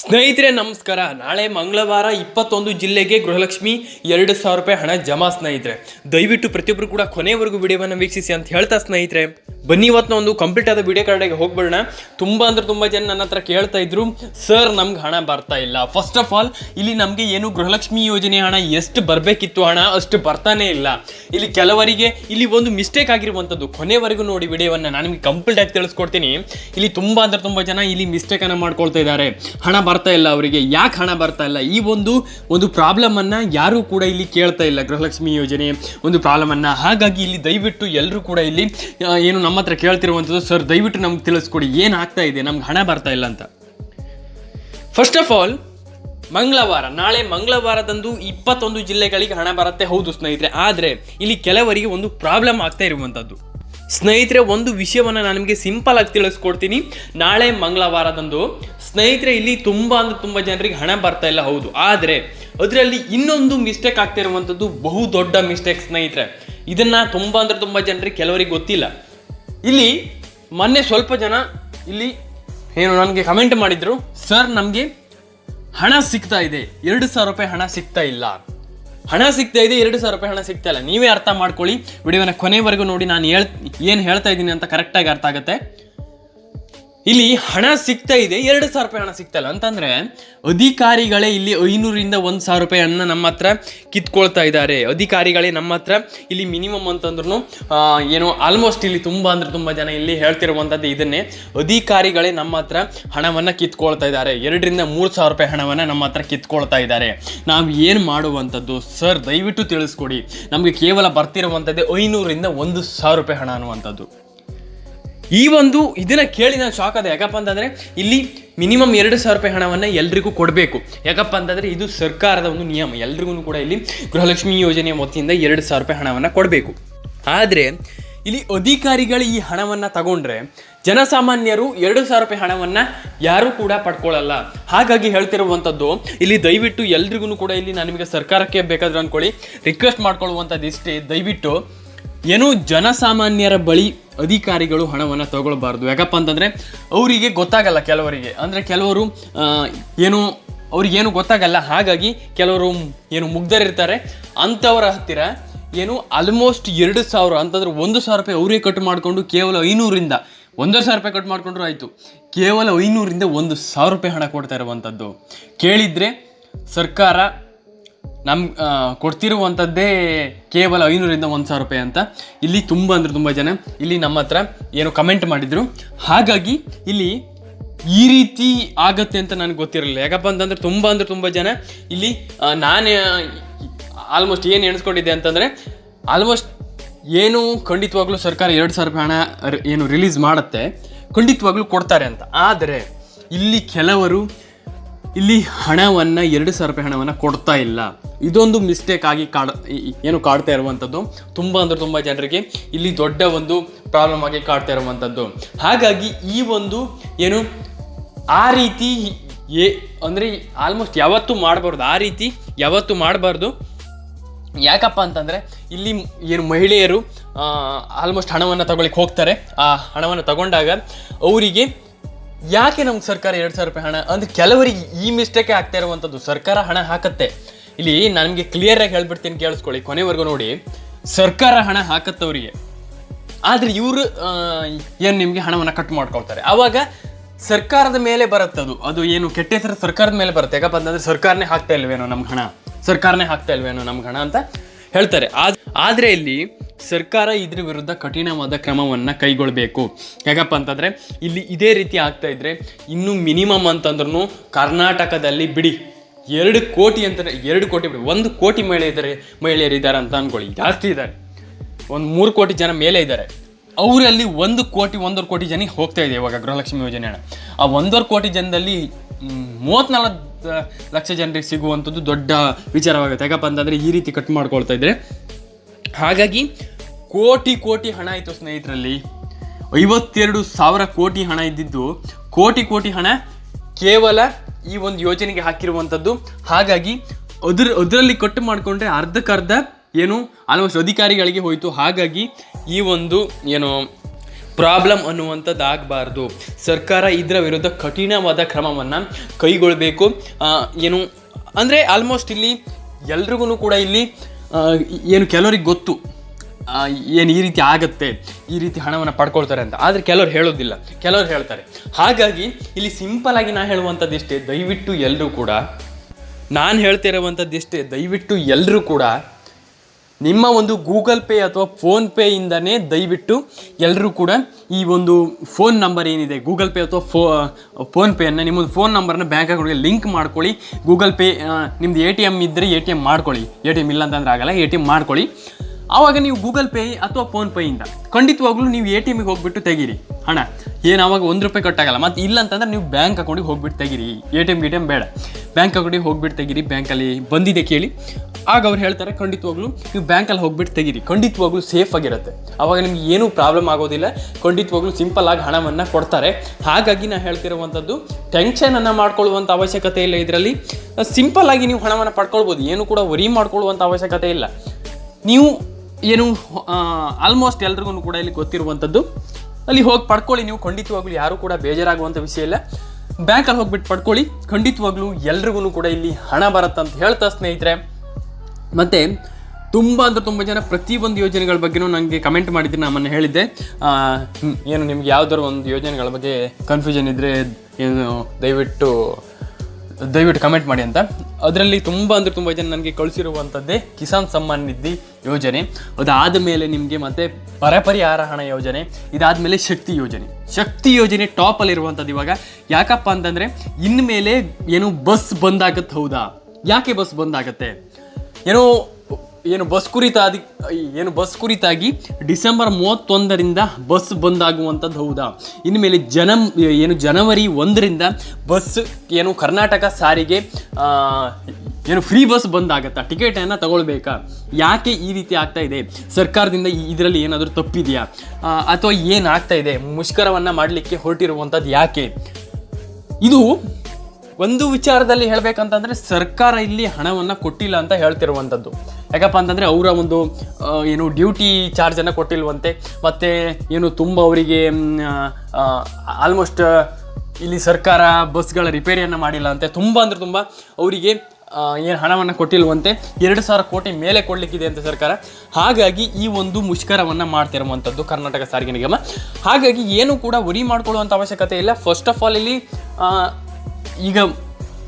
ಸ್ನೇಹಿತರೆ, ನಮಸ್ಕಾರ. ನಾಳೆ ಮಂಗಳವಾರ ಇಪ್ಪತ್ತೊಂದು ಜಿಲ್ಲೆಗೆ ಗೃಹಲಕ್ಷ್ಮಿ ಎರಡು ಸಾವಿರ ರೂಪಾಯಿ ಹಣ ಜಮಾ, ಸ್ನೇಹಿತರೆ. ದಯವಿಟ್ಟು ಪ್ರತಿಯೊಬ್ಬರು ಕೂಡ ಕೊನೆವರೆಗೂ ವಿಡಿಯೋವನ್ನು ವೀಕ್ಷಿಸಿ ಅಂತ ಹೇಳ್ತಾ, ಸ್ನೇಹಿತರೆ. ಬನ್ನಿ ಇವತ್ತಿನ ಒಂದು ಕಂಪ್ಲೀಟ್ ಆದ ವಿಡಿಯೋ ಕಡೆಗೆ ಹೋಗ್ಬಿಡೋಣ. ತುಂಬ ಅಂದ್ರೆ ತುಂಬ ಜನ ನನ್ನ ಹತ್ರ ಕೇಳ್ತಾ ಇದ್ರು ಸರ್ ನಮ್ಗೆ ಹಣ ಬರ್ತಾ ಇಲ್ಲ. ಫಸ್ಟ್ ಆಫ್ ಆಲ್ ಇಲ್ಲಿ ನಮಗೆ ಏನು ಗೃಹಲಕ್ಷ್ಮಿ ಯೋಜನೆ ಹಣ ಎಷ್ಟು ಬರಬೇಕಿತ್ತು ಹಣ? ಅಷ್ಟು ಬರ್ತಾನೆ ಇಲ್ಲ. ಇಲ್ಲಿ ಕೆಲವರಿಗೆ ಇಲ್ಲಿ ಒಂದು ಮಿಸ್ಟೇಕ್ ಆಗಿರುವಂಥದ್ದು. ಕೊನೆವರೆಗೂ ನೋಡಿ ವಿಡಿಯೋವನ್ನು, ನಾನು ನಿಮಗೆ ಕಂಪ್ಲೀಟ್ ಆಗಿ ತಿಳಿಸ್ಕೊಡ್ತೀನಿ. ಇಲ್ಲಿ ತುಂಬ ಅಂದ್ರೆ ತುಂಬ ಜನ ಇಲ್ಲಿ ಮಿಸ್ಟೇಕನ್ನು ಮಾಡ್ಕೊಳ್ತಾ ಇದ್ದಾರೆ. ಹಣ ಬರ್ತಾ ಇಲ್ಲ ಅವರಿಗೆ. ಯಾಕೆ ಹಣ ಬರ್ತಾ ಇಲ್ಲ? ಈ ಒಂದು ಒಂದು ಪ್ರಾಬ್ಲಮನ್ನು ಯಾರೂ ಕೂಡ ಇಲ್ಲಿ ಕೇಳ್ತಾ ಇಲ್ಲ ಗೃಹಲಕ್ಷ್ಮಿ ಯೋಜನೆ ಒಂದು ಪ್ರಾಬ್ಲಮನ್ನು ಹಾಗಾಗಿ ಇಲ್ಲಿ ದಯವಿಟ್ಟು ಎಲ್ಲರೂ ಕೂಡ ಇಲ್ಲಿ ಏನು ನಮ್ಮ ಹತ್ರ ಕೇಳ್ತಿರುವಂಥದ್ದು ಸರ್ ದಯವಿಟ್ಟು ನಮ್ಗೆ ತಿಳಿಸ್ಕೊಡಿ, ಏನು ಆಗ್ತಾ ಇದೆ? ನಮ್ಗೆ ಹಣ ಬರ್ತಾ ಇಲ್ಲ ಅಂತ. ಫಸ್ಟ್ ಆಫ್ ಆಲ್ ಮಂಗಳವಾರ, ನಾಳೆ ಮಂಗಳವಾರದಂದು ಇಪ್ಪತ್ತೊಂದು ಜಿಲ್ಲೆಗಳಿಗೆ ಹಣ ಬರುತ್ತೆ, ಹೌದು ಸ್ನೇಹಿತರೆ. ಆದರೆ, ಇಲ್ಲಿ ಕೆಲವರಿಗೆ ಒಂದು ಪ್ರಾಬ್ಲಮ್ ಆಗ್ತಾ ಇರುವಂಥದ್ದು ಸ್ನೇಹಿತರೆ, ಒಂದು ವಿಷಯವನ್ನು ನಾನು ನಿಮಗೆ ಸಿಂಪಲ್ ಆಗಿ ತಿಳಿಸ್ಕೊಡ್ತೀನಿ. ನಾಳೆ ಮಂಗಳವಾರದಂದು, ಸ್ನೇಹಿತರೆ, ಇಲ್ಲಿ ತುಂಬ ಅಂದರೆ ತುಂಬ ಜನರಿಗೆ ಹಣ ಬರ್ತಾ ಇಲ್ಲ, ಹೌದು. ಆದರೆ, ಅದರಲ್ಲಿ ಇನ್ನೊಂದು ಮಿಸ್ಟೇಕ್ ಆಗ್ತಾ ಇರುವಂಥದ್ದು ಬಹು ದೊಡ್ಡ ಮಿಸ್ಟೇಕ್ ಸ್ನೇಹಿತರೆ. ಇದನ್ನು ತುಂಬ ಅಂದರೆ ತುಂಬ ಜನರಿಗೆ, ಕೆಲವರಿಗೆ ಗೊತ್ತಿಲ್ಲ. ಇಲ್ಲಿ ಮೊನ್ನೆ ಸ್ವಲ್ಪ ಜನ ಇಲ್ಲಿ ಏನು ನನಗೆ ಕಮೆಂಟ್ ಮಾಡಿದರು ಸರ್ ನಮಗೆ ಹಣ ಸಿಗ್ತಾ ಇದೆ. ಎರಡು ಸಾವಿರ ರೂಪಾಯಿ ಹಣ ಸಿಗ್ತಾ ಇಲ್ಲ. ಹಣ ಸಿಗ್ತಾ ಇದೆ, ಎರಡು ಸಾವಿರ ರೂಪಾಯಿ ಹಣ ಸಿಗ್ತಾ ಇಲ್ಲ. ನೀವೇ ಅರ್ಥ ಮಾಡ್ಕೊಳ್ಳಿ. ವಿಡಿಯೋನ ಕೊನೆವರೆಗೂ ನೋಡಿ, ನಾನು ಹೇಳ್, ಏನು ಹೇಳ್ತಾ ಇದ್ದೀನಿ ಅಂತ ಕರೆಕ್ಟಾಗಿ ಅರ್ಥ ಆಗುತ್ತೆ. ಇಲ್ಲಿ ಹಣ ಸಿಗ್ತಾ ಇದೆ, ಎರಡು ಸಾವಿರ ರೂಪಾಯಿ ಹಣ ಸಿಗ್ತಾ ಇಲ್ಲ. ಅಂತಂದ್ರೆ, ಅಧಿಕಾರಿಗಳೇ ಇಲ್ಲಿ ಐನೂರಿಂದ ಒಂದು ಸಾವಿರ ರೂಪಾಯಿ ಹಣ ನಮ್ಮ ಹತ್ರ ಕಿತ್ಕೊಳ್ತಾ ಇದ್ದಾರೆ. ಅಧಿಕಾರಿಗಳೇ ನಮ್ಮ ಹತ್ರ ಇಲ್ಲಿ ಮಿನಿಮಮ್ ಅಂತಂದ್ರೂ ಏನು ಆಲ್ಮೋಸ್ಟ್ ಇಲ್ಲಿ ತುಂಬ ಅಂದ್ರೆ ತುಂಬ ಜನ ಇಲ್ಲಿ ಹೇಳ್ತಿರುವಂಥದ್ದು ಇದನ್ನೇ. ಅಧಿಕಾರಿಗಳೇ ನಮ್ಮ ಹತ್ರ ಹಣವನ್ನು ಕಿತ್ಕೊಳ್ತಾ ಇದ್ದಾರೆ. ಎರಡರಿಂದ ಮೂರು ಸಾವಿರ ರೂಪಾಯಿ ಹಣವನ್ನು ನಮ್ಮ ಹತ್ರ ಕಿತ್ಕೊಳ್ತಾ ಇದ್ದಾರೆ. ನಾವು ಏನು ಮಾಡುವಂಥದ್ದು? ಸರ್, ದಯವಿಟ್ಟು ತಿಳಿಸ್ಕೊಡಿ. ನಮಗೆ ಕೇವಲ ಬರ್ತಿರುವಂಥದ್ದೇ ಐನೂರಿಂದ ಒಂದು ಸಾವಿರ ರೂಪಾಯಿ ಹಣ ಅನ್ನುವಂಥದ್ದು. ಈ ಒಂದು ಇದನ್ನ ಕೇಳಿ ನಾನು ಶಾಕ್ ಅದೇ ಯಾಕಪ್ಪ ಅಂತಂದ್ರೆ ಇಲ್ಲಿ ಮಿನಿಮಮ್ ಎರಡು ಸಾವಿರ ರೂಪಾಯಿ ಹಣವನ್ನು ಎಲ್ರಿಗೂ ಕೊಡಬೇಕು. ಯಾಕಪ್ಪ ಅಂತಂದ್ರೆ ಇದು ಸರ್ಕಾರದ ಒಂದು ನಿಯಮ. ಎಲ್ರಿಗೂ ಕೂಡ ಇಲ್ಲಿ ಗೃಹಲಕ್ಷ್ಮಿ ಯೋಜನೆಯ ವತಿಯಿಂದ ಎರಡು ಸಾವಿರ ರೂಪಾಯಿ ಹಣವನ್ನು ಕೊಡಬೇಕು. ಆದರೆ ಇಲ್ಲಿ ಅಧಿಕಾರಿಗಳು ಈ ಹಣವನ್ನು ತಗೊಂಡ್ರೆ ಜನಸಾಮಾನ್ಯರು ಎರಡು ಸಾವಿರ ರೂಪಾಯಿ ಹಣವನ್ನು ಯಾರೂ ಕೂಡ ಪಡ್ಕೊಳ್ಳಲ್ಲ. ಹಾಗಾಗಿ ಹೇಳ್ತಿರುವಂಥದ್ದು ಇಲ್ಲಿ ದಯವಿಟ್ಟು ಎಲ್ರಿಗೂ ಕೂಡ ಇಲ್ಲಿ ನಾನು ನಿಮಗೆ ಸರ್ಕಾರಕ್ಕೆ ಬೇಕಾದ್ರೆ ಅಂದ್ಕೊಳ್ಳಿ ರಿಕ್ವೆಸ್ಟ್ ಮಾಡ್ಕೊಳ್ಳುವಂಥದ್ದು ಇಷ್ಟೇ ದಯವಿಟ್ಟು ಏನು ಜನಸಾಮಾನ್ಯರ ಬಳಿ ಅಧಿಕಾರಿಗಳು ಹಣವನ್ನು ತಗೊಳ್ಬಾರ್ದು. ಯಾಕಪ್ಪ ಅಂತಂದರೆ, ಅವರಿಗೆ ಗೊತ್ತಾಗಲ್ಲ ಕೆಲವರಿಗೆ. ಅಂದರೆ ಕೆಲವರು ಏನು, ಅವ್ರಿಗೇನು ಗೊತ್ತಾಗಲ್ಲ. ಹಾಗಾಗಿ ಕೆಲವರು ಏನು ಮುಗ್ಧರಿರ್ತಾರೆ ಅಂಥವರ ಹತ್ತಿರ ಏನು ಆಲ್ಮೋಸ್ಟ್ ಎರಡು ಸಾವಿರ, ಅಂತಂದ್ರೆ ಒಂದು ಸಾವಿರ ರೂಪಾಯಿ ಅವರೇ ಕಟ್ ಮಾಡಿಕೊಂಡು ಕೇವಲ ಐನೂರಿಂದ, ಒಂದು ಸಾವಿರ ರೂಪಾಯಿ ಕಟ್ ಮಾಡಿಕೊಂಡ್ರು ಆಯಿತು. ಕೇವಲ ಐನೂರಿಂದ ಒಂದು ಸಾವಿರ ರೂಪಾಯಿ ಹಣ ಕೊಡ್ತಾ ಇರುವಂಥದ್ದು. ಕೇಳಿದರೆ ಸರ್ಕಾರ ನಮ್ ಆ, ಕೊಡ್ತಿರುವಂಥದ್ದೇ ಕೇವಲ ಐನೂರಿಂದ ಒಂದು ಸಾವಿರ ರೂಪಾಯಿ ಅಂತ. ಇಲ್ಲಿ ತುಂಬ ಅಂದರೆ ತುಂಬ ಜನ. ಇಲ್ಲಿ ನಮ್ಮ ಹತ್ರ ಏನು ಕಮೆಂಟ್ ಮಾಡಿದ್ರು. ಹಾಗಾಗಿ ಇಲ್ಲಿ ಈ ರೀತಿ ಆಗುತ್ತೆ ಅಂತ ನನಗೆ ಗೊತ್ತಿರಲಿಲ್ಲ. ಯಾಕಪ್ಪ ಅಂತಂದರೆ ತುಂಬ ಅಂದರೆ ತುಂಬ ಜನ ಇಲ್ಲಿ ನಾನು ಆಲ್ಮೋಸ್ಟ್ ಏನು ಎಣಿಸ್ಕೊಂಡಿದ್ದೆ ಅಂತಂದರೆ ಆಲ್ಮೋಸ್ಟ್ ಏನು ಖಂಡಿತವಾಗ್ಲೂ ಸರ್ಕಾರ ಎರಡು ಸಾವಿರ ರೂಪಾಯಿ ಹಣ ಏನು ರಿಲೀಸ್ ಮಾಡುತ್ತೆ. ಖಂಡಿತವಾಗ್ಲೂ ಕೊಡ್ತಾರೆ ಅಂತ. ಆದರೆ ಇಲ್ಲಿ ಕೆಲವರು ಇಲ್ಲಿ ಹಣವನ್ನು ಎರಡು ಸಾವಿರ ರೂಪಾಯಿ ಹಣವನ್ನು ಕೊಡ್ತಾ ಇಲ್ಲ. ಇದೊಂದು ಮಿಸ್ಟೇಕ್ ಆಗಿ ಕಾಡ ಏನು ಕಾಡ್ತಾ ಇರುವಂಥದ್ದು ತುಂಬ ಅಂದರೆ ತುಂಬ ಜನರಿಗೆ ಇಲ್ಲಿ ದೊಡ್ಡ ಒಂದು ಪ್ರಾಬ್ಲಮ್ ಆಗಿ ಕಾಡ್ತಾ ಇರುವಂಥದ್ದು ಹಾಗಾಗಿ ಈ ಒಂದು ಏನು ಆ ರೀತಿ ಏ ಅಂದರೆ ಆಲ್ಮೋಸ್ಟ್ ಯಾವತ್ತು ಮಾಡಬಾರ್ದು. ಆ ರೀತಿ ಯಾವತ್ತು ಮಾಡಬಾರ್ದು. ಯಾಕಪ್ಪ ಅಂತಂದರೆ ಇಲ್ಲಿ ಏನು ಮಹಿಳೆಯರು ಆಲ್ಮೋಸ್ಟ್ ಹಣವನ್ನು ತಗೊಳ್ಳಿಕ್ಕೆ ಹೋಗ್ತಾರೆ. ಆ ಹಣವನ್ನು ತಗೊಂಡಾಗ ಅವರಿಗೆ ಯಾಕೆ ನಮ್ಗೆ ಸರ್ಕಾರ ಎರಡು ಸಾವಿರ ರೂಪಾಯಿ ಹಣ? ಅಂದ್ರೆ ಕೆಲವರಿಗೆ ಈ ಮಿಸ್ಟೇಕೇ ಆಗ್ತಾ ಇರುವಂಥದ್ದು ಸರ್ಕಾರ ಹಣ ಹಾಕತ್ತೆ. ಇಲ್ಲಿ ನನಗೆ ನಿಮಗೆ ಕ್ಲಿಯರಾಗಿ ಹೇಳ್ಬಿಡ್ತೀನಿ, ಕೇಳಿಸ್ಕೊಳ್ಳಿ. ಕೊನೆವರೆಗೂ ನೋಡಿ. ಸರ್ಕಾರ ಹಣ ಹಾಕತ್ತವರಿಗೆ. ಆದರೆ ಇವರು ಏನು ನಿಮಗೆ ಹಣವನ್ನು ಕಟ್ ಮಾಡ್ಕೊಳ್ತಾರೆ? ಆವಾಗ ಸರ್ಕಾರದ ಮೇಲೆ ಬರುತ್ತೆ ಅದು ಅದು ಏನು ಕೆಟ್ಟ ಹೆಸರು ಸರ್ಕಾರದ ಮೇಲೆ ಬರುತ್ತೆ. ಯಾಕಪ್ಪ ಅಂತಂದ್ರೆ ಸರ್ಕಾರನೇ ಹಾಕ್ತಾ ಇಲ್ವೇನೋ ನಮ್ಗೆ ಹಣ? ಸರ್ಕಾರನೇ ಹಾಕ್ತಾ ಇಲ್ವೇನೋ ನಮ್ಗೆ ಹಣ ಅಂತ ಹೇಳ್ತಾರೆ. ಆದರೆ ಇಲ್ಲಿ ಸರ್ಕಾರ ಇದ್ರ ವಿರುದ್ಧ ಕಠಿಣವಾದ ಕ್ರಮವನ್ನು ಕೈಗೊಳ್ಳಬೇಕು ಯಾಕಪ್ಪ ಅಂತಂದರೆ, ಇಲ್ಲಿ ಇದೇ ರೀತಿ ಆಗ್ತಾ ಇದ್ರೆ ಇನ್ನು ಮಿನಿಮಮ್ ಅಂತಂದ್ರೂ ಕರ್ನಾಟಕದಲ್ಲಿ ಬಿಡಿ. ಎರಡು ಕೋಟಿ ಅಂತ, ಎರಡು ಕೋಟಿ ಬಿಡಿ. ಒಂದು ಕೋಟಿ ಮಹಿಳೆ ಇದ್ದಾರೆ, ಮಹಿಳೆಯರು ಇದ್ದಾರೆ ಅಂತ ಅನ್ಕೊಳ್ಳಿ. ಜಾಸ್ತಿ ಇದ್ದಾರೆ. ಒಂದು ಮೂರು ಕೋಟಿ ಜನ ಮೇಲೆ ಇದ್ದಾರೆ. ಅವರಲ್ಲಿ ಒಂದು ಕೋಟಿ, ಒಂದೂವರೆ ಕೋಟಿ ಜನಕ್ಕೆ ಹೋಗ್ತಾ ಇದೆ ಇವಾಗ ಗೃಹಲಕ್ಷ್ಮಿ ಯೋಜನೆ ಆ ಒಂದೂವರೆ ಕೋಟಿ ಜನದಲ್ಲಿ ಮೂವತ್ನಾಲ್ಕು ಲಕ್ಷ ಜನರಿಗೆ ಸಿಗುವಂಥದ್ದು ದೊಡ್ಡ ವಿಚಾರವಾಗುತ್ತೆ. ಯಾಕಪ್ಪ ಅಂತಂದರೆ ಈ ರೀತಿ ಕಟ್ ಮಾಡ್ಕೊಳ್ತಾ ಇದ್ದರೆ ಹಾಗಾಗಿ, ಕೋಟಿ ಕೋಟಿ ಹಣ ಇತ್ತು ಸ್ನೇಹಿತರಲ್ಲಿ. ಐವತ್ತೆರಡು ಸಾವಿರ ಕೋಟಿ ಹಣ ಇದ್ದಿದ್ದು. ಕೋಟಿ ಕೋಟಿ ಹಣ ಕೇವಲ ಈ ಒಂದು ಯೋಜನೆಗೆ ಹಾಕಿರುವಂಥದ್ದು. ಹಾಗಾಗಿ, ಅದ್ರ, ಅದರಲ್ಲಿ ಕಟ್ಟು ಮಾಡಿಕೊಂಡ್ರೆ ಅರ್ಧಕ್ಕರ್ಧ ಏನು ಆಲ್ಮೋಸ್ಟ್ ಅಧಿಕಾರಿಗಳಿಗೆ ಹೋಯಿತು. ಹಾಗಾಗಿ, ಈ ಒಂದು, ಏನು ಪ್ರಾಬ್ಲಮ್ ಅನ್ನುವಂಥದ್ದು ಆಗಬಾರ್ದು ಸರ್ಕಾರ ಇದರ ವಿರುದ್ಧ ಕಠಿಣವಾದ ಕ್ರಮವನ್ನು ಕೈಗೊಳ್ಳಬೇಕು ಏನು, ಅಂದರೆ ಆಲ್ಮೋಸ್ಟ್ ಇಲ್ಲಿ ಎಲ್ರಿಗೂ ಕೂಡ ಇಲ್ಲಿ ಏನು ಕೆಲವರಿಗೆ ಗೊತ್ತು ಏನು ಈ ರೀತಿ ಆಗತ್ತೆ, ಈ ರೀತಿ ಹಣವನ್ನು ಪಡ್ಕೊಳ್ತಾರೆ ಅಂತ. ಆದರೆ ಕೆಲವ್ರು ಹೇಳೋದಿಲ್ಲ. ಕೆಲವ್ರು ಹೇಳ್ತಾರೆ. ಹಾಗಾಗಿ ಇಲ್ಲಿ ಸಿಂಪಲ್ ಆಗಿ ನಾನು ಹೇಳುವಂಥದ್ದು ಇಷ್ಟೇ, ದಯವಿಟ್ಟು ಎಲ್ಲರೂ ಕೂಡ, ನಾನು ಹೇಳ್ತಿರುವಂಥದ್ದು ಇಷ್ಟೇ, ದಯವಿಟ್ಟು ಎಲ್ಲರೂ ಕೂಡ ನಿಮ್ಮ ಒಂದು ಗೂಗಲ್ ಪೇ ಅಥವಾ ಫೋನ್ ಪೇಯಿಂದನೇ ದಯವಿಟ್ಟು ಎಲ್ಲರೂ ಕೂಡ ಈ ಒಂದು ಫೋನ್ ನಂಬರ್ ಏನಿದೆ, ಗೂಗಲ್ ಪೇ ಅಥವಾ ಫೋ ಫೋನ್ಪೇಯನ್ನು ನಿಮ್ಮದು ಫೋನ್ ನಂಬರನ್ನು ಬ್ಯಾಂಕ್ ಅಕೌಂಟ್ಗೆ ಲಿಂಕ್ ಮಾಡ್ಕೊಳ್ಳಿ. ಗೂಗಲ್ ಪೇ ನಿಮ್ಮದು ಎ ಟಿ ಎಂ ಇದ್ದರೆ ಎ ಟಿ ಎಂ ಮಾಡ್ಕೊಳ್ಳಿ. ಎ ಟಿ ಎಂ ಇಲ್ಲ ಅಂತಂದ್ರೆ ಆಗಲ್ಲ, ಎ ಟಿ ಎಂ ಮಾಡ್ಕೊಳ್ಳಿ. ಆವಾಗ ನೀವು ಗೂಗಲ್ ಪೇ ಅಥವಾ ಫೋನ್ಪೇಯಿಂದ ಖಂಡಿತವಾಗ್ಲೂ ನೀವು ಎ ಟಿ ಎಮ್ಗೆ ಹೋಗ್ಬಿಟ್ಟು ತೆಗೀರಿ. ಹಣ ಏನು ಆವಾಗ ಒಂದು ರೂಪಾಯಿ ಕಟ್ಟಾಗಲ್ಲ, ಮತ್ತು ಇಲ್ಲ ಅಂತಂದ್ರೆ ನೀವು ಬ್ಯಾಂಕ್ ಅಕೌಂಟಿಗೆ ಹೋಗ್ಬಿಟ್ಟು ತೆಗೀರಿ. ಎ ಟಿ ಎಂ ಗಿ ಟಿ ಎಂ ಬೇಡ. ಬ್ಯಾಂಕ್ ಅಕೌಂಟಿಗೆ ಹೋಗ್ಬಿಟ್ಟು ತೆಗೀರಿ, ಬ್ಯಾಂಕಲ್ಲಿ ಬಂದಿದೆ ಕೇಳಿ. ಆಗ ಅವ್ರು ಹೇಳ್ತಾರೆ, ಖಂಡಿತವಾಗ್ಲೂ ನೀವು ಬ್ಯಾಂಕಲ್ಲಿ ಹೋಗ್ಬಿಟ್ಟು ತೆಗೀರಿ. ಖಂಡಿತವಾಗ್ಲೂ ಸೇಫ್ ಆಗಿರುತ್ತೆ. ಅವಾಗ ನಿಮ್ಗೆ ಏನೂ ಪ್ರಾಬ್ಲಮ್ ಆಗೋದಿಲ್ಲ. ಖಂಡಿತವಾಗ್ಲೂ ಸಿಂಪಲ್ ಆಗಿ ಹಣವನ್ನು ಕೊಡ್ತಾರೆ. ಹಾಗಾಗಿ ನಾನು ಹೇಳ್ತಿರುವಂಥದ್ದು ಟೆನ್ಷನನ್ನು ಮಾಡ್ಕೊಳ್ಳುವಂಥ ಅವಶ್ಯಕತೆ ಇಲ್ಲ ಇದರಲ್ಲಿ. ಸಿಂಪಲ್ ಆಗಿ ನೀವು ಹಣವನ್ನು ಪಡ್ಕೊಳ್ಬೋದು. ಏನು ಕೂಡ ವರಿ ಮಾಡ್ಕೊಳ್ಳುವಂಥ ಅವಶ್ಯಕತೆ ಇಲ್ಲ. ನೀವು ಏನು ಆಲ್ಮೋಸ್ಟ್ ಎಲ್ರಿಗೂ ಕೂಡ ಇಲ್ಲಿ ಗೊತ್ತಿರುವಂಥದ್ದು ಅಲ್ಲಿ ಹೋಗಿ ಪಡ್ಕೊಳ್ಳಿ. ನೀವು ಖಂಡಿತವಾಗ್ಲೂ ಯಾರೂ ಕೂಡ ಬೇಜಾರಾಗುವಂಥ ವಿಷಯ ಇಲ್ಲ. ಬ್ಯಾಂಕಲ್ಲಿ ಹೋಗ್ಬಿಟ್ಟು ಪಡ್ಕೊಳ್ಳಿ. ಖಂಡಿತವಾಗ್ಲೂ ಎಲ್ರಿಗೂ ಕೂಡ ಇಲ್ಲಿ ಹಣ ಬರುತ್ತಂತ ಹೇಳ್ತಾ ಸ್ನೇಹಿತರೆ. ಮತ್ತು ತುಂಬ ಅಂದರೆ ತುಂಬ ಜನ ಪ್ರತಿಯೊಂದು ಯೋಜನೆಗಳ ಬಗ್ಗೆನೂ ನನಗೆ ಕಮೆಂಟ್ ಮಾಡಿದ್ದೀನಿ ನಾನು ಹೇಳಿದ್ದೆ. ಏನು ನಿಮ್ಗೆ ಯಾವ್ದಾದ್ರು ಒಂದು ಯೋಜನೆಗಳ ಬಗ್ಗೆ ಕನ್ಫ್ಯೂಷನ್ ಇದ್ದರೆ ಏನು ದಯವಿಟ್ಟು ದಯವಿಟ್ಟು ಕಮೆಂಟ್ ಮಾಡಿ ಅಂತ. ಅದರಲ್ಲಿ ತುಂಬ ಅಂದರೆ ತುಂಬ ಜನ ನನಗೆ ಕಳಿಸಿರುವಂಥದ್ದೇ ಕಿಸಾನ್ ಸಮ್ಮಾನ್ ನಿಧಿ ಯೋಜನೆ. ಅದಾದ ಮೇಲೆ ನಿಮಗೆ ಮತ್ತೆ ಪರಪರಿಹಾರ ಹಣ ಯೋಜನೆ ಇದಾದ ಮೇಲೆ ಶಕ್ತಿ ಯೋಜನೆ. ಶಕ್ತಿ ಯೋಜನೆ ಟಾಪಲ್ಲಿರುವಂಥದ್ದು ಇವಾಗ. ಯಾಕಪ್ಪ ಅಂತಂದರೆ, ಇನ್ಮೇಲೆ ಏನು ಬಸ್ ಬಂದಾಗತ್ತೆ ಹೌದಾ? ಯಾಕೆ ಬಸ್ ಬಂದಾಗತ್ತೆ? ಏನೋ, ಏನು ಬಸ್ ಕುರಿತಾದಿ ಏನು ಬಸ್ ಕುರಿತಾಗಿ ಡಿಸೆಂಬರ್ ಮೂವತ್ತೊಂದರಿಂದ ಬಸ್ ಬಂದಾಗುವಂಥದ್ದು ಹೌದಾ? ಇನ್ಮೇಲೆ ಜನ ಏನು ಜನವರಿ ಒಂದರಿಂದ ಬಸ್, ಏನು ಕರ್ನಾಟಕ ಸಾರಿಗೆ ಏನು ಫ್ರೀ ಬಸ್ ಬಂದಾಗತ್ತಾ? ಟಿಕೆಟನ್ನು ತಗೊಳ್ಬೇಕಾ? ಯಾಕೆ ಈ ರೀತಿ ಆಗ್ತಾ ಇದೆ? ಸರ್ಕಾರದಿಂದ ಇದರಲ್ಲಿ ಏನಾದರೂ ತಪ್ಪಿದೆಯಾ? ಅಥವಾ ಏನಾಗ್ತಾ ಇದೆ? ಮುಷ್ಕರವನ್ನು ಮಾಡಲಿಕ್ಕೆ ಹೊರಟಿರುವಂಥದ್ದು ಯಾಕೆ? ಇದು ಒಂದು ವಿಚಾರದಲ್ಲಿ ಹೇಳಬೇಕಂತಂದರೆ ಸರ್ಕಾರ ಇಲ್ಲಿ ಹಣವನ್ನು ಕೊಟ್ಟಿಲ್ಲ ಅಂತ ಹೇಳ್ತಿರುವಂಥದ್ದು ಯಾಕಪ್ಪ ಅಂತಂದರೆ ಅವರ ಒಂದು ಏನು ಡ್ಯೂಟಿ ಚಾರ್ಜನ್ನು ಕೊಟ್ಟಿಲ್ವಂತೆ, ಮತ್ತು ಏನು ತುಂಬ ಅವರಿಗೆ ಆಲ್ಮೋಸ್ಟ್ ಇಲ್ಲಿ ಸರ್ಕಾರ ಬಸ್ಗಳ ರಿಪೇರಿಯನ್ನು ಮಾಡಿಲ್ಲ ಅಂತೆ. ತುಂಬ ಅಂದರೆ ತುಂಬ ಅವರಿಗೆ ಏನು ಹಣವನ್ನು ಕೊಟ್ಟಿಲ್ವಂತೆ. ಎರಡು ಸಾವಿರ ಕೋಟಿ ಮೇಲೆ ಕೊಡಲಿಕ್ಕಿದೆ ಅಂತ ಸರ್ಕಾರ. ಹಾಗಾಗಿ ಈ ಒಂದು ಮುಷ್ಕರವನ್ನು ಮಾಡ್ತಿರುವಂಥದ್ದು ಕರ್ನಾಟಕ ಸಾರಿಗೆ ನಿಗಮ. ಹಾಗಾಗಿ ಏನು ಕೂಡ ವರಿ ಮಾಡ್ಕೊಳ್ಳುವಂಥ ಅವಶ್ಯಕತೆ ಇಲ್ಲ. ಫಸ್ಟ್ ಆಫ್ ಆಲ್ ಇಲ್ಲಿ ಈಗ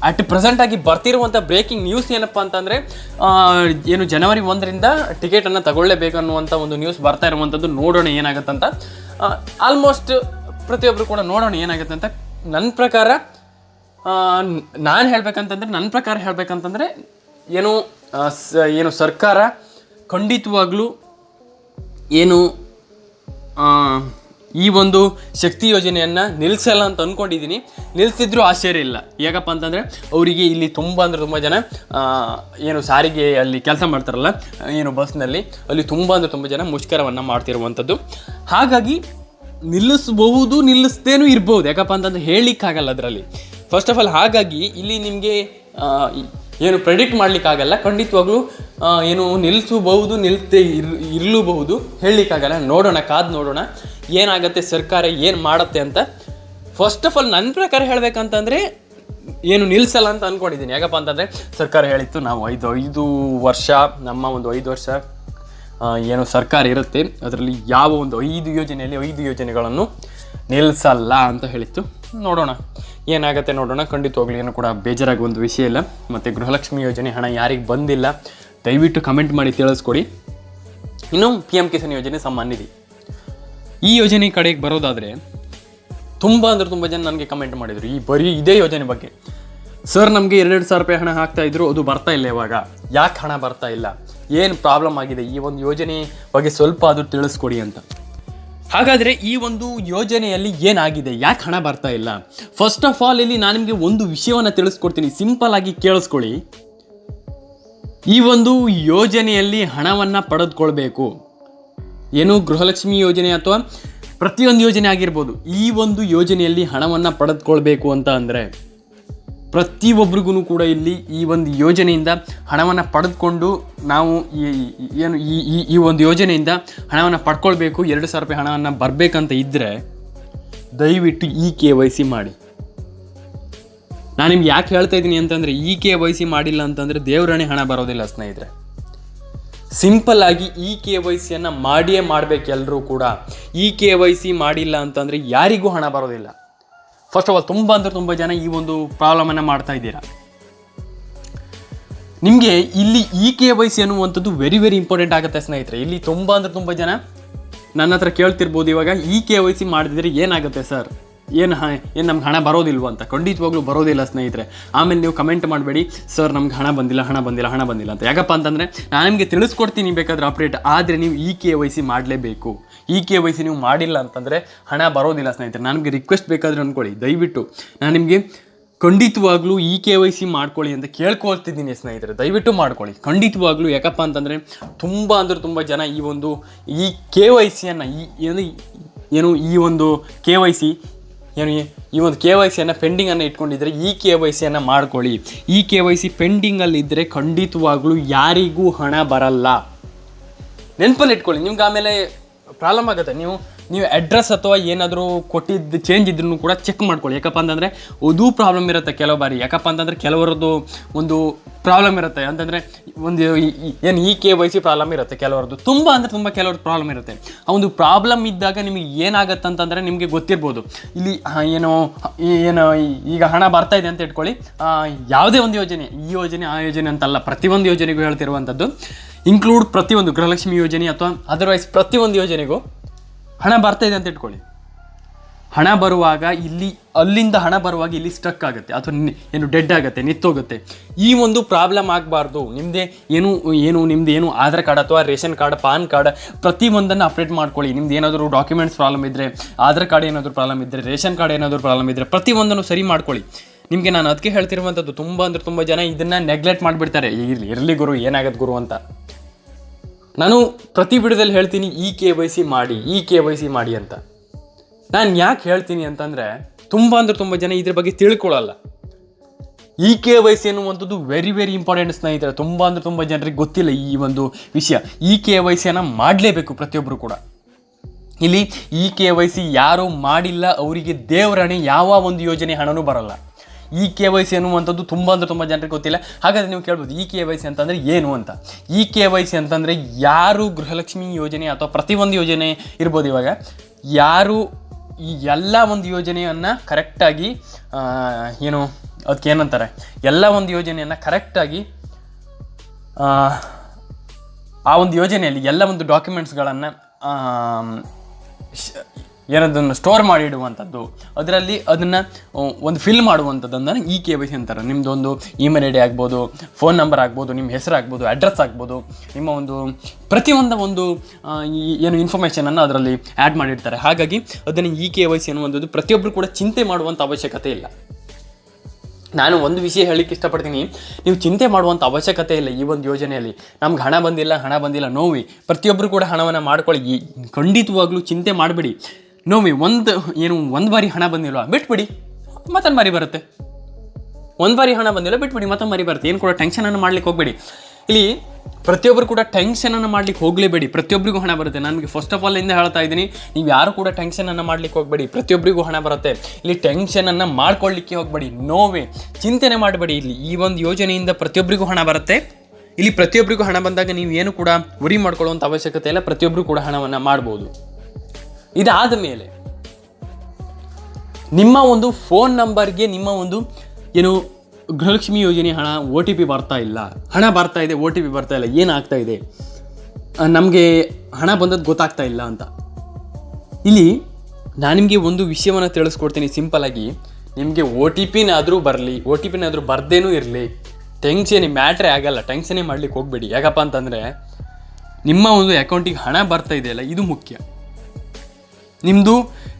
ಅಟ್ ಪ್ರೆಸೆಂಟ್ ಆಗಿ ಬರ್ತಿರುವಂಥ ಬ್ರೇಕಿಂಗ್ ನ್ಯೂಸ್ ಏನಪ್ಪ ಅಂತಂದರೆ ಏನು ಜನವರಿ ಒಂದರಿಂದ ಟಿಕೆಟನ್ನು ತಗೊಳ್ಳೇಬೇಕು ಅನ್ನುವಂಥ ಒಂದು ನ್ಯೂಸ್ ಬರ್ತಾ ಇರುವಂಥದ್ದು ನೋಡೋಣ ಏನಾಗುತ್ತಂತ. ಆಲ್ಮೋಸ್ಟ್ ಪ್ರತಿಯೊಬ್ಬರು ಕೂಡ ನೋಡೋಣ ಏನಾಗುತ್ತೆ ಅಂತ ನನ್ನ ಪ್ರಕಾರ ನಾನು ಹೇಳ್ಬೇಕಂತಂದ್ರೆ ನನ್ನ ಪ್ರಕಾರ ಹೇಳ್ಬೇಕಂತಂದರೆ, ಏನು ಏನು ಸರ್ಕಾರ ಖಂಡಿತವಾಗ್ಲೂ ಏನು ಈ ಒಂದು ಶಕ್ತಿ ಯೋಜನೆಯನ್ನು ನಿಲ್ಲಿಸಲ್ಲ ಅಂತ ಅಂದ್ಕೊಂಡಿದ್ದೀನಿ ನಿಲ್ಲಿಸಿದ್ರೂ ಆಶ್ಚರ್ಯ ಇಲ್ಲ. ಯಾಕಪ್ಪ ಅಂತಂದರೆ ಅವರಿಗೆ ಇಲ್ಲಿ ತುಂಬ ಅಂದರೆ ತುಂಬ ಜನ ಏನು ಸಾರಿಗೆ ಅಲ್ಲಿ ಕೆಲಸ ಮಾಡ್ತಾರಲ್ಲ, ಏನು ಬಸ್ನಲ್ಲಿ, ಅಲ್ಲಿ ತುಂಬ ಅಂದರೆ ತುಂಬ ಜನ ಮುಷ್ಕರವನ್ನು ಮಾಡ್ತಿರುವಂಥದ್ದು ಹಾಗಾಗಿ ನಿಲ್ಲಿಸಬಹುದು, ನಿಲ್ಲಿಸ್ದೇನೂ ಇರ್ಬೋದು. ಯಾಕಪ್ಪ ಅಂತಂದ್ರೆ ಹೇಳಲಿಕ್ಕಾಗಲ್ಲ ಅದರಲ್ಲಿ. ಫಸ್ಟ್ ಆಫ್ ಆಲ್ ಹಾಗಾಗಿ ಇಲ್ಲಿ ನಿಮಗೆ ಏನು ಪ್ರೆಡಿಕ್ಟ್ ಮಾಡಲಿಕ್ಕಾಗಲ್ಲ. ಖಂಡಿತವಾಗ್ಲೂ ಏನು ನಿಲ್ಲಿಸಬಹುದು ನಿಲ್ತೇ ಇರ್, ಇರಲೂಬಹುದು. ಹೇಳಲಿಕ್ಕಾಗಲ್ಲ. ನೋಡೋಣ, ಕಾದು ನೋಡೋಣ. ಏನಾಗುತ್ತೆ, ಸರ್ಕಾರ ಏನು ಮಾಡುತ್ತೆ ಅಂತ ಫಸ್ಟ್ ಆಫ್ ಆಲ್ ನನ್ನ ಪ್ರಕಾರ ಹೇಳಬೇಕಂತಂದರೆ ಏನು ನಿಲ್ಲಿಸಲ್ಲ ಅಂತ ಅಂದ್ಕೊಂಡಿದ್ದೀನಿ ಯಾಕಪ್ಪ ಅಂತಂದರೆ ಸರ್ಕಾರ ಹೇಳಿತ್ತು, ನಾವು ಐದು ಐದು ವರ್ಷ, ನಮ್ಮ ಒಂದು ಐದು ವರ್ಷ ಏನು ಸರ್ಕಾರ ಇರುತ್ತೆ, ಅದರಲ್ಲಿ ಯಾವ ಒಂದು ಐದು ಯೋಜನೆಯಲ್ಲಿ ಐದು ಯೋಜನೆಗಳನ್ನು ನಿಲ್ಲಿಸಲ್ಲ ಅಂತ ಹೇಳಿತ್ತು. ನೋಡೋಣ. ಏನಾಗುತ್ತೆ ನೋಡೋಣ. ಖಂಡಿತವಾಗ್ಲಿ ಏನು ಕೂಡ ಬೇಜಾರಾಗುವ ಒಂದು ವಿಷಯ ಇಲ್ಲ. ಮತ್ತು ಗೃಹಲಕ್ಷ್ಮಿ ಯೋಜನೆ ಹಣ ಯಾರಿಗೆ ಬಂದಿಲ್ಲ, ದಯವಿಟ್ಟು ಕಮೆಂಟ್ ಮಾಡಿ, ತಿಳಿಸ್ಕೊಡಿ. ಇನ್ನು ಪಿ ಎಂ ಕಿಸಾನ್ ಯೋಜನೆ ಸಮ್ಮಾನ್ ಈ ಯೋಜನೆ ಕಡೆಗೆ ಬರೋದಾದರೆ ತುಂಬ ಅಂದರೆ ತುಂಬ ಜನ ನನಗೆ ಕಮೆಂಟ್ ಮಾಡಿದರು, ಈ ಬರೀ ಇದೇ ಯೋಜನೆ ಬಗ್ಗೆ. ಸರ್ ನಮಗೆ ಎರಡೆರಡು ಸಾವಿರ ರೂಪಾಯಿ ಹಣ ಹಾಕ್ತಾ ಇದ್ರು, ಅದು ಬರ್ತಾ ಇಲ್ಲ ಇವಾಗ. ಯಾಕೆ ಹಣ ಬರ್ತಾ ಇಲ್ಲ? ಏನು ಪ್ರಾಬ್ಲಮ್ ಆಗಿದೆ? ಈ ಒಂದು ಯೋಜನೆ ಬಗ್ಗೆ ಸ್ವಲ್ಪ ಅದು ತಿಳಿಸ್ಕೊಡಿ ಅಂತ. ಹಾಗಾದರೆ ಈ ಒಂದು ಯೋಜನೆಯಲ್ಲಿ ಏನಾಗಿದೆ? ಯಾಕೆ ಹಣ ಬರ್ತಾ ಇಲ್ಲ? ಫಸ್ಟ್ ಆಫ್ ಆಲ್ ಇಲ್ಲಿ ನಾನು ನಿಮಗೆ ಒಂದು ವಿಷಯವನ್ನು ತಿಳಿಸ್ಕೊಡ್ತೀನಿ. ಸಿಂಪಲ್ ಆಗಿ ಕೇಳಿಸ್ಕೊಳ್ಳಿ. ಈ ಒಂದು ಯೋಜನೆಯಲ್ಲಿ ಹಣವನ್ನು ಪಡೆದುಕೊಳ್ಬೇಕು. ಏನು ಗೃಹಲಕ್ಷ್ಮಿ ಯೋಜನೆ ಅಥವಾ ಪ್ರತಿಯೊಂದು ಯೋಜನೆ ಆಗಿರ್ಬೋದು, ಈ ಒಂದು ಯೋಜನೆಯಲ್ಲಿ ಹಣವನ್ನು ಪಡೆದುಕೊಳ್ಬೇಕು ಅಂತ ಅಂದರೆ ಪ್ರತಿಯೊಬ್ಬರಿಗೂ ಕೂಡ ಇಲ್ಲಿ ಈ ಒಂದು ಯೋಜನೆಯಿಂದ ಹಣವನ್ನು ಪಡೆದುಕೊಂಡು ನಾವು ಏನು ಈ, ಈ- ಈ ಒಂದು ಯೋಜನೆಯಿಂದ ಹಣವನ್ನು ಪಡ್ಕೊಳ್ಬೇಕು, ಎರಡು ಸಾವಿರ ರೂಪಾಯಿ ಹಣವನ್ನು ಬರಬೇಕಂತ ಇದ್ದರೆ ದಯವಿಟ್ಟು ಈ ಕೆ ವೈ ಸಿ ಮಾಡಿ. ನಾನು ನಿಮ್ಗೆ ಯಾಕೆ ಹೇಳ್ತಾ ಇದ್ದೀನಿ ಅಂತಂದರೆ, ಈ ಕೆ ವೈ ಸಿ ಮಾಡಿಲ್ಲ ಅಂತಂದರೆ ದೇವರಣೆ ಹಣ ಬರೋದಿಲ್ಲ ಸ್ನೇಹಿತರೆ. ಸಿಂಪಲ್ ಆಗಿ ಇ ಕೆ ವೈ ಸಿಯನ್ನು ಮಾಡಿಯೇ ಮಾಡ್ಬೇಕು ಎಲ್ಲರೂ ಕೂಡ ಈ ಕೆ ವೈ ಸಿ ಮಾಡಿಲ್ಲ ಅಂತಂದರೆ ಯಾರಿಗೂ ಹಣ ಬರೋದಿಲ್ಲ. ಫಸ್ಟ್ ಆಫ್ ಆಲ್ ತುಂಬ ಅಂದರೆ ತುಂಬ ಜನ ಈ ಒಂದು ಪ್ರಾಬ್ಲಮನ್ನು ಮಾಡ್ತಾ ಇದ್ದೀರಾ. ನಿಮಗೆ ಇಲ್ಲಿ ಇ ಕೆ ವೈ ಸಿ ಅನ್ನುವಂಥದ್ದು ವೆರಿ ವೆರಿ ಇಂಪಾರ್ಟೆಂಟ್ ಆಗುತ್ತೆ ಸ್ನೇಹಿತರೆ. ಇಲ್ಲಿ ತುಂಬ ಅಂದರೆ ತುಂಬ ಜನ ನನ್ನ ಹತ್ರ ಕೇಳ್ತಿರ್ಬೋದು ಇವಾಗ ಇ ಕೆ ವೈ ಸಿ ಮಾಡಿದ್ರೆ ಏನಾಗುತ್ತೆ ಸರ್? ಏನು ಹಾಂ ಏನು ನಮ್ಗೆ ಹಣ ಬರೋದಿಲ್ವ ಅಂತ. ಖಂಡಿತವಾಗ್ಲೂ ಬರೋದಿಲ್ಲ ಸ್ನೇಹಿತರೆ. ಆಮೇಲೆ ನೀವು ಕಮೆಂಟ್ ಮಾಡಬೇಡಿ. ಸರ್, ನಮ್ಗೆ ಹಣ ಬಂದಿಲ್ಲ ಹಣ ಬಂದಿಲ್ಲ ಹಣ ಬಂದಿಲ್ಲ ಅಂತ. ಯಾಕಪ್ಪ ಅಂತಂದರೆ, ನಾನು ನಿಮಗೆ ತಿಳಿಸ್ಕೊಡ್ತೀನಿ ಬೇಕಾದ್ರೆ ಅಪ್ಡೇಟ್ ಆದರೆ ನೀವು ಇ ಕೆ ವೈ ಸಿ ಮಾಡಲೇಬೇಕು. ಇ ಕೆ ವೈ ಸಿ ನೀವು ಮಾಡಿಲ್ಲ ಅಂತಂದರೆ ಹಣ ಬರೋದಿಲ್ಲ ಸ್ನೇಹಿತರೆ. ನನಗೆ ರಿಕ್ವೆಸ್ಟ್ ಬೇಕಾದ್ರೆ ಅಂದ್ಕೊಳ್ಳಿ ದಯವಿಟ್ಟು ನಾನು ನಿಮಗೆ ಖಂಡಿತವಾಗ್ಲೂ ಇ ಕೆ ವೈ ಸಿ ಮಾಡ್ಕೊಳ್ಳಿ ಅಂತ ಕೇಳ್ಕೊಳ್ತಿದ್ದೀನಿ ಸ್ನೇಹಿತರೆ. ದಯವಿಟ್ಟು ಮಾಡ್ಕೊಳ್ಳಿ. ಖಂಡಿತವಾಗ್ಲೂ ಯಾಕಪ್ಪ ಅಂತಂದರೆ ತುಂಬ ಅಂದರೆ ತುಂಬ ಜನ ಈ ಒಂದು ಈ ಕೆ ವೈ ಸಿಯನ್ನು ಈ ಏನು ಏನು ಈ ಒಂದು ಕೆ ವೈ ಸಿ ಏನು, ಈ- ಒಂದು ಕೆ ವೈ ಸಿಯನ್ನು ಪೆಂಡಿಂಗನ್ನು ಇಟ್ಕೊಂಡಿದ್ರೆ ಈ ಕೆ ವೈ ಸಿಯನ್ನು ಮಾಡ್ಕೊಳ್ಳಿ. ಈ ಕೆ ವೈ ಸಿ ಪೆಂಡಿಂಗಲ್ಲಿದ್ದರೆ ಖಂಡಿತವಾಗ್ಲೂ ಯಾರಿಗೂ ಹಣ ಬರಲ್ಲ. ನೆನಪಲ್ಲಿ ಇಟ್ಕೊಳ್ಳಿ. ನಿಮ್ಗೆ ಆಮೇಲೆ ಪ್ರಾಬ್ಲಮ್ ಆಗುತ್ತೆ. ನೀವು ನೀವು ಅಡ್ರೆಸ್ ಅಥವಾ ಏನಾದರೂ ಕೊಟ್ಟಿದ್ದು ಚೇಂಜ್ ಇದ್ರೂ ಕೂಡ ಚೆಕ್ ಮಾಡ್ಕೊಳ್ಳಿ. ಯಾಕಪ್ಪ ಅಂತಂದರೆ ಅದು ಪ್ರಾಬ್ಲಮ್ ಇರುತ್ತೆ ಕೆಲವು ಬಾರಿ. ಯಾಕಪ್ಪ ಅಂತಂದರೆ ಕೆಲವರದ್ದು ಒಂದು ಪ್ರಾಬ್ಲಮ್ ಇರುತ್ತೆ. ಅಂತಂದರೆ ಒಂದು ಏನು ಈ ಕೆ ವೈ ಸಿ ಪ್ರಾಬ್ಲಮ್ ಇರುತ್ತೆ ಕೆಲವರದ್ದು. ತುಂಬ ಅಂದರೆ ತುಂಬ ಕೆಲವ್ರದ್ದು ಪ್ರಾಬ್ಲಮ್ ಇರುತ್ತೆ. ಆ ಒಂದು ಪ್ರಾಬ್ಲಮ್ ಇದ್ದಾಗ ನಿಮಗೆ ಏನಾಗುತ್ತೆ ಅಂತಂದರೆ ನಿಮಗೆ ಗೊತ್ತಿರ್ಬೋದು. ಇಲ್ಲಿ ಏನು ಏನೋ ಏನು ಈಗ ಹಣ ಬರ್ತಾ ಇದೆ ಅಂತ ಇಟ್ಕೊಳ್ಳಿ. ಯಾವುದೇ ಒಂದು ಯೋಜನೆ, ಈ ಯೋಜನೆ, ಆ ಯೋಜನೆ ಅಂತಲ್ಲ ಪ್ರತಿಯೊಂದು ಯೋಜನೆಗೂ ಹೇಳ್ತಿರುವಂಥದ್ದು ಇನ್ಕ್ಲೂಡ್ ಪ್ರತಿಯೊಂದು ಗೃಹಲಕ್ಷ್ಮಿ ಯೋಜನೆ ಅಥವಾ ಅದರ್ವೈಸ್ ಪ್ರತಿಯೊಂದು ಯೋಜನೆಗೂ ಹಣ ಬರ್ತಾ ಇದೆ ಅಂತ ಇಟ್ಕೊಳ್ಳಿ. ಹಣ ಬರುವಾಗ ಇಲ್ಲಿ, ಅಲ್ಲಿಂದ ಹಣ ಬರುವಾಗ ಇಲ್ಲಿ ಸ್ಟಕ್ ಆಗುತ್ತೆ. ಅಥವಾ ಏನು ಡೆಡ್ ಆಗುತ್ತೆ, ನಿಂತೋಗುತ್ತೆ. ಈ ಒಂದು ಪ್ರಾಬ್ಲಮ್ ಆಗಬಾರ್ದು. ನಿಮ್ಮದೇ ಏನು ಏನು, ನಿಮ್ದು ಏನು ಆಧಾರ್ ಕಾರ್ಡ್ ಅಥವಾ ರೇಷನ್ ಕಾರ್ಡ್ ಪಾನ್ ಕಾರ್ಡ್ ಪ್ರತಿಯೊಂದನ್ನು ಅಪ್ಡೇಟ್ ಮಾಡ್ಕೊಳ್ಳಿ. ನಿಮ್ದು ಏನಾದರೂ ಡಾಕ್ಯುಮೆಂಟ್ಸ್ ಪ್ರಾಬ್ಲಮ್ ಇದ್ದರೆ ಆಧಾರ್ ಕಾರ್ಡ್ ಏನಾದರೂ ಪ್ರಾಬ್ಲಮ್ ಇದ್ದರೆ ರೇಷನ್ ಕಾರ್ಡ್ ಏನಾದರೂ ಪ್ರಾಬ್ಲಮ್ ಇದ್ದರೆ ಪ್ರತಿಯೊಂದನ್ನು ಸರಿ ಮಾಡ್ಕೊಳ್ಳಿ. ನಿಮಗೆ ನಾನು ಅದಕ್ಕೆ ಹೇಳ್ತಿರುವಂಥದ್ದು ತುಂಬ ಅಂದರೆ ತುಂಬ ಜನ ಇದನ್ನು ನೆಗ್ಲೆಕ್ಟ್ ಮಾಡಿಬಿಡ್ತಾರೆ. ಇರಲಿ ಇರಲಿ ಗುರು ಏನಾಗತ್ತೆ ಗುರು ಅಂತ. ನಾನು ಪ್ರತಿ ಬಿಡದಲ್ಲಿ ಹೇಳ್ತೀನಿ, ಈ ಕೆ ವೈ ಸಿ ಮಾಡಿ, ಈ ಕೆ ವೈ ಸಿ ಮಾಡಿ ಅಂತ. ನಾನು ಯಾಕೆ ಹೇಳ್ತೀನಿ ಅಂತಂದರೆ, ತುಂಬ ಅಂದ್ರೆ ತುಂಬ ಜನ ಇದ್ರ ಬಗ್ಗೆ ತಿಳ್ಕೊಳ್ಳಲ್ಲ ಇ ಕೆ ವೈ ಸಿ ಅನ್ನುವಂಥದ್ದು ವೆರಿ ವೆರಿ ಇಂಪಾರ್ಟೆಂಟ್ ಸ್ನೇಹಿತರೆ, ತುಂಬ ಅಂದರೆ ತುಂಬ ಜನರಿಗೆ ಗೊತ್ತಿಲ್ಲ ಈ ಒಂದು ವಿಷಯ. ಈ ಕೆ ವೈ ಸಿಯನ್ನು ಮಾಡಲೇಬೇಕು ಪ್ರತಿಯೊಬ್ಬರು ಕೂಡ. ಇಲ್ಲಿ ಈ ಕೆ ವೈ ಸಿ ಯಾರು ಮಾಡಿಲ್ಲ, ಅವರಿಗೆ ದೇವರಣೆ ಯಾವ ಒಂದು ಯೋಜನೆ ಹಣನೂ ಬರಲ್ಲ. ಇ ಕೆ ವೈ ಸಿ ಅನ್ನುವಂಥದ್ದು ತುಂಬ ಅಂದರೆ ತುಂಬ ಜನರಿಗೆ ಗೊತ್ತಿಲ್ಲ. ಹಾಗಾದರೆ ನೀವು ಕೇಳ್ಬೋದು ಇ ಕೆ ವೈ ಸಿ ಅಂತಂದರೆ ಏನು ಅಂತ? ಇ ಕೆ ವೈ ಸಿ ಅಂತಂದರೆ ಯಾರು ಗೃಹಲಕ್ಷ್ಮಿ ಯೋಜನೆ ಅಥವಾ ಪ್ರತಿಯೊಂದು ಯೋಜನೆ ಇರ್ಬೋದು ಇವಾಗ. ಯಾರು ಈ ಎಲ್ಲ ಒಂದು ಯೋಜನೆಯನ್ನು ಕರೆಕ್ಟಾಗಿ ಏನು ಅದಕ್ಕೆ ಏನಂತಾರೆ ಎಲ್ಲ ಒಂದು ಯೋಜನೆಯನ್ನು ಕರೆಕ್ಟಾಗಿ, ಆ ಒಂದು ಯೋಜನೆಯಲ್ಲಿ ಎಲ್ಲ ಒಂದು ಡಾಕ್ಯುಮೆಂಟ್ಸ್ಗಳನ್ನು ಏನದನ್ನು ಸ್ಟೋರ್ ಮಾಡಿ ಇಡುವಂಥದ್ದು. ಅದರಲ್ಲಿ ಅದನ್ನು ಒಂದು ಫಿಲ್ ಮಾಡುವಂಥದ್ದನ್ನು ಇ ಕೆ ವೈ ಸಿ ಅಂತಾರೆ ನಿಮ್ಮದೊಂದು ಇಮೇಲ್ ಐ ಡಿ ಆಗ್ಬೋದು ಫೋನ್ ನಂಬರ್ ಆಗ್ಬೋದು, ನಿಮ್ಮ ಹೆಸರು ಆಗ್ಬೋದು ಅಡ್ರೆಸ್ ಆಗ್ಬೋದು, ನಿಮ್ಮ ಒಂದು ಪ್ರತಿಯೊಂದು ಒಂದು ಈ, ಏನು ಇನ್ಫಾರ್ಮೇಷನನ್ನು ಅದರಲ್ಲಿ ಆ್ಯಡ್ ಮಾಡಿರ್ತಾರೆ. ಹಾಗಾಗಿ ಅದನ್ನು ಇ ಕೆ ವೈ ಸಿ ಅನ್ನುವಂಥದ್ದು ಪ್ರತಿಯೊಬ್ಬರು ಕೂಡ ಚಿಂತೆ ಮಾಡುವಂಥ ಅವಶ್ಯಕತೆ ಇಲ್ಲ. ನಾನು ಒಂದು ವಿಷಯ ಹೇಳಲಿಕ್ಕೆ ಇಷ್ಟಪಡ್ತೀನಿ. ನೀವು ಚಿಂತೆ ಮಾಡುವಂಥ ಅವಶ್ಯಕತೆ ಇಲ್ಲ ಈ ಒಂದು ಯೋಜನೆಯಲ್ಲಿ. ನಮ್ಗೆ ಹಣ ಬಂದಿಲ್ಲ ಹಣ ಬಂದಿಲ್ಲ, ನೋವಿ. ಪ್ರತಿಯೊಬ್ಬರು ಕೂಡ ಹಣವನ್ನು ಮಾಡ್ಕೊಳ್ಳಿ. ಈ, ಖಂಡಿತವಾಗ್ಲೂ ಚಿಂತೆ ಮಾಡಬೇಡಿ. ನೋವಿ, ಒಂದು ಏನು, ಒಂದು ಬಾರಿ ಹಣ ಬಂದಿಲ್ವಾ? ಬಿಟ್ಬಿಡಿ, ಮತ್ತೊಂದು ಬಾರಿ ಬರುತ್ತೆ. ಒಂದು ಬಾರಿ ಹಣ ಬಂದಿಲ್ಲ, ಬಿಟ್ಬಿಡಿ, ಮತ್ತೊಂದು ಬಾರಿ ಬರುತ್ತೆ. ಏನು ಕೂಡ ಟೆನ್ಷನನ್ನು ಮಾಡ್ಲಿಕ್ಕೆ ಹೋಗಬೇಡಿ. ಇಲ್ಲಿ ಪ್ರತಿಯೊಬ್ಬರು ಕೂಡ ಟೆನ್ಷನನ್ನು ಮಾಡ್ಲಿಕ್ಕೆ ಹೋಗಲೇಬೇಡಿ. ಪ್ರತಿಯೊಬ್ಬರಿಗೂ ಹಣ ಬರುತ್ತೆ. ನನಗೆ ಫಸ್ಟ್ ಆಫ್ ಆಲ್ ಇಂದ ಹೇಳ್ತಾ ಇದ್ದೀನಿ, ನೀವು ಯಾರು ಕೂಡ ಟೆನ್ಷನನ್ನು ಮಾಡ್ಲಿಕ್ಕೆ ಹೋಗಬೇಡಿ. ಪ್ರತಿಯೊಬ್ಬರಿಗೂ ಹಣ ಬರುತ್ತೆ. ಇಲ್ಲಿ ಟೆನ್ಷನನ್ನು ಮಾಡ್ಕೊಳ್ಳಿಕ್ಕೆ ಹೋಗಬೇಡಿ. ನೋವೇ, ಚಿಂತನೆ ಮಾಡಬೇಡಿ. ಇಲ್ಲಿ ಈ ಒಂದು ಯೋಜನೆಯಿಂದ ಪ್ರತಿಯೊಬ್ಬರಿಗೂ ಹಣ ಬರುತ್ತೆ. ಇಲ್ಲಿ ಪ್ರತಿಯೊಬ್ಬರಿಗೂ ಹಣ ಬಂದಾಗ ನೀವು ಏನು ಕೂಡ ಉರಿ ಮಾಡ್ಕೊಳ್ಳುವಂಥ ಅವಶ್ಯಕತೆ ಇಲ್ಲ. ಪ್ರತಿಯೊಬ್ಬರು ಕೂಡ ಹಣವನ್ನು ಮಾಡ್ಬೋದು. ಇದಾದ ಮೇಲೆ ನಿಮ್ಮ ಒಂದು ಫೋನ್ ನಂಬರ್ಗೆ ನಿಮ್ಮ ಒಂದು ಏನು ಗೃಹಲಕ್ಷ್ಮಿ ಯೋಜನೆ ಹಣ ಒ ಟಿ ಪಿ ಬರ್ತಾ ಇಲ್ಲ. ಹಣ ಬರ್ತಾ ಇದೆ ಒ ಟಿ ಪಿ ಬರ್ತಾ ಇಲ್ಲ ಏನಾಗ್ತಾ ಇದೆ? ನಮಗೆ ಹಣ ಬಂದದ್ದು ಗೊತ್ತಾಗ್ತಾ ಇಲ್ಲ ಅಂತ. ಇಲ್ಲಿ ನಾನು ನಿಮಗೆ ಒಂದು ವಿಷಯವನ್ನು ತಿಳಿಸ್ಕೊಡ್ತೀನಿ ಸಿಂಪಲಾಗಿ ನಿಮಗೆ ಒ ಟಿ ಪಿನಾದರೂ ಬರಲಿ ಒ ಟಿ ಪಿನಾದರೂ ಬರ್ದೇನೂ ಇರಲಿ. ಟೆನ್ಷನ್ ಮ್ಯಾಟ್ರೇ ಆಗಲ್ಲ ಟೆನ್ಷನೇ ಮಾಡ್ಲಿಕ್ಕೆ ಹೋಗಬೇಡಿ. ಯಾಕಪ್ಪ ಅಂತಂದರೆ, ನಿಮ್ಮ ಒಂದು ಅಕೌಂಟಿಗೆ ಹಣ ಬರ್ತಾ ಇದೆಯಲ್ಲ ಇದು ಮುಖ್ಯ. ನಿಮ್ಮದು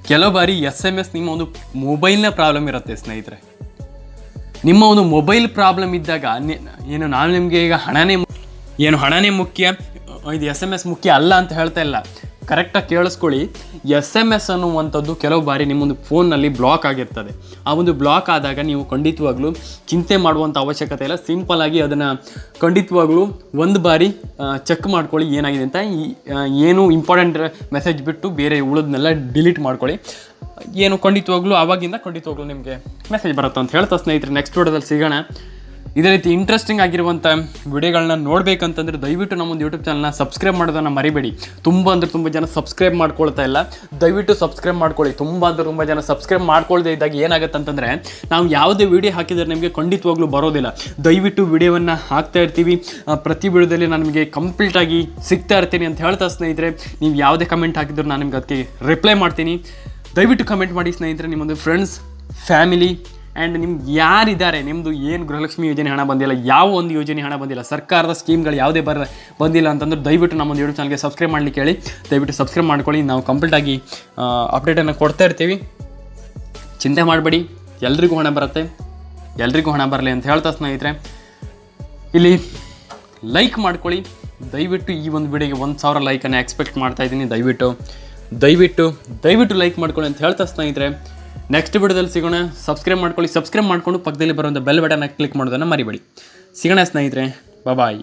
ಕೆಲವು ಬಾರಿ ಎಸ್ ಎಂ ಎಸ್ ನಿಮ್ಮ ಒಂದು ಮೊಬೈಲ್ನ ಪ್ರಾಬ್ಲಮ್ ಇರುತ್ತೆ ಸ್ನೇಹಿತರೆ. ನಿಮ್ಮ ಒಂದು ಮೊಬೈಲ್ ಪ್ರಾಬ್ಲಮ್ ಇದ್ದಾಗ ಏನು ನಾನು ನಿಮಗೆ ಈಗ ಹಣನೇ ಏನು ಹಣನೇ ಮುಖ್ಯ, ಇದು ಎಸ್ ಎಂ ಎಸ್ ಮುಖ್ಯ ಅಲ್ಲ ಅಂತ ಹೇಳ್ತಾ ಇಲ್ಲ. ಕರೆಕ್ಟಾಗಿ ಕೇಳಿಸ್ಕೊಳ್ಳಿ. ಎಸ್ ಎಂ ಎಸ್ ಅನ್ನುವಂಥದ್ದು ಕೆಲವು ಬಾರಿ ನಿಮ್ಮೊಂದು ಫೋನ್ನಲ್ಲಿ ಬ್ಲಾಕ್ ಆಗಿರ್ತದೆ. ಆ ಒಂದು ಬ್ಲಾಕ್ ಆದಾಗ ನೀವು ಖಂಡಿತವಾಗ್ಲೂ ಚಿಂತೆ ಮಾಡುವಂಥ ಅವಶ್ಯಕತೆ ಇಲ್ಲ. ಸಿಂಪಲ್ ಆಗಿ ಅದನ್ನು ಖಂಡಿತವಾಗ್ಲೂ ಒಂದು ಬಾರಿ ಚೆಕ್ ಮಾಡ್ಕೊಳ್ಳಿ ಏನಾಗಿದೆ ಅಂತ. ಏನು ಇಂಪಾರ್ಟೆಂಟ್ ಮೆಸೇಜ್ ಬಿಟ್ಟು ಬೇರೆ ಉಳಿದನ್ನೆಲ್ಲ ಡಿಲೀಟ್ ಮಾಡ್ಕೊಳ್ಳಿ. ಏನು ಖಂಡಿತವಾಗ್ಲೂ ಆವಾಗಿಂದ ಖಂಡಿತವಾಗ್ಲೂ ನಿಮಗೆ ಮೆಸೇಜ್ ಬರುತ್ತೆ ಅಂತ ಹೇಳ್ತಾ ಸ್ನೇಹಿತರೆ ನೆಕ್ಸ್ಟ್ ವಿಡಿಯೋದಲ್ಲಿ ಸಿಗೋಣ. ಇದೇ ರೀತಿ ಇಂಟ್ರೆಸ್ಟಿಂಗ್ ಆಗಿರುವಂಥ ವಿಡಿಯೋಗಳನ್ನ ನೋಡಬೇಕಂತಂದ್ರೆ ದಯವಿಟ್ಟು ನಮ್ಮೊಂದು ಯೂಟ್ಯೂಬ್ ಚಾನಲ್ನ ಸಬ್ಸ್ಕ್ರೈಬ್ ಮಾಡೋದನ್ನು ಮರಿಬೇಡಿ. ತುಂಬ ಅಂದರೆ ತುಂಬ ಜನ ಸಬ್ಸ್ಕ್ರೈಬ್ ಮಾಡ್ಕೊಳ್ತಾ ಇಲ್ಲ. ದಯವಿಟ್ಟು ಸಬ್ಸ್ಕ್ರೈಬ್ ಮಾಡ್ಕೊಳ್ಳಿ. ತುಂಬ ಅಂದರೆ ತುಂಬ ಜನ ಸಬ್ಸ್ಕ್ರೈಬ್ ಮಾಡ್ಕೊಳ್ಳದೆ ಇದ್ದಾಗ ಏನಾಗುತ್ತೆ ಅಂತಂದರೆ ನಾವು ಯಾವುದೇ ವಿಡಿಯೋ ಹಾಕಿದರೆ ನಿಮಗೆ ಖಂಡಿತವಾಗ್ಲೂ ಬರೋದಿಲ್ಲ. ದಯವಿಟ್ಟು ವಿಡಿಯೋವನ್ನು ಹಾಕ್ತಾ ಇರ್ತೀವಿ. ಪ್ರತಿ ವಿಡಿಯೋದಲ್ಲಿ ನಾನು ನಿಮಗೆ ಕಂಪ್ಲೀಟಾಗಿ ಸಿಗ್ತಾ ಇರ್ತೀನಿ ಅಂತ ಹೇಳ್ತಾ ಸ್ನೇಹಿತರೆ, ನೀವು ಯಾವುದೇ ಕಮೆಂಟ್ ಹಾಕಿದ್ರು ನಾನು ನಿಮ್ಗೆ ಅದಕ್ಕೆ ರಿಪ್ಲೈ ಮಾಡ್ತೀನಿ. ದಯವಿಟ್ಟು ಕಮೆಂಟ್ ಮಾಡಿ ಸ್ನೇಹಿತರೆ, ನಿಮ್ಮೊಂದು ಫ್ರೆಂಡ್ಸ್ ಫ್ಯಾಮಿಲಿ ಆ್ಯಂಡ್ ನಿಮ್ಗೆ ಯಾರಿದ್ದಾರೆ ನಿಮ್ಮದು ಏನು ಗೃಹಲಕ್ಷ್ಮಿ ಯೋಜನೆ ಹಣ ಬಂದಿಲ್ಲ, ಯಾವ ಒಂದು ಯೋಜನೆ ಹಣ ಬಂದಿಲ್ಲ, ಸರ್ಕಾರದ ಸ್ಕೀಮ್ಗಳು ಯಾವುದೇ ಬರ, ಬಂದಿಲ್ಲ ಅಂತಂದ್ರೆ ದಯವಿಟ್ಟು ನಮ್ಮೊಂದು ಯೂಟ್ಯೂಬ್ ಚಾನಲ್ಗೆ ಸಬ್ಸ್ಕ್ರೈಬ್ ಮಾಡಲಿಕ್ಕೆ ಹೇಳಿ. ದಯವಿಟ್ಟು ಸಬ್ಸ್ಕ್ರೈಬ್ ಮಾಡ್ಕೊಳ್ಳಿ. ನಾವು ಕಂಪ್ಲೀಟಾಗಿ ಅಪ್ಡೇಟನ್ನು ಕೊಡ್ತಾ ಇರ್ತೀವಿ. ಚಿಂತೆ ಮಾಡಬೇಡಿ. ಎಲ್ರಿಗೂ ಹಣ ಬರುತ್ತೆ. ಎಲ್ರಿಗೂ ಹಣ ಬರಲಿ ಅಂತ ಹೇಳ್ತಾ ಸ್ನೇಹಿತರೆ. ಇಲ್ಲಿ ಲೈಕ್ ಮಾಡ್ಕೊಳ್ಳಿ. ದಯವಿಟ್ಟು ಈ ಒಂದು ವಿಡಿಯೋಗೆ ಒಂದು ಸಾವಿರ ಲೈಕನ್ನು ಎಕ್ಸ್ಪೆಕ್ಟ್ ಮಾಡ್ತಾ ಇದ್ದೀನಿ. ದಯವಿಟ್ಟು ದಯವಿಟ್ಟು ದಯವಿಟ್ಟು ಲೈಕ್ ಮಾಡ್ಕೊಳ್ಳಿ ಅಂತ ಹೇಳ್ತಾ ಸ್ನೇಹಿತರೆ. ನೆಕ್ಸ್ಟ್ ವಿಡಿಯೋದಲ್ಲಿ ಸಿಗೋಣ. ಸಬ್ಸ್ಕ್ರೈಬ್ ಮಾಡ್ಕೊಳ್ಳಿ. ಸಬ್ಸ್ಕ್ರೈಬ್ ಮಾಡಿಕೊಂಡು ಪಕ್ಕದಲ್ಲಿ ಬರುವಂಥ ಬೆಲ್ ಬಟನ್ ಕ್ಲಿಕ್ ಮಾಡೋದನ್ನು ಮರಿಬೇಡಿ. ಸಿಗೋಣ ಸ್ನೇಹಿತರೆ. ಬಾಯ್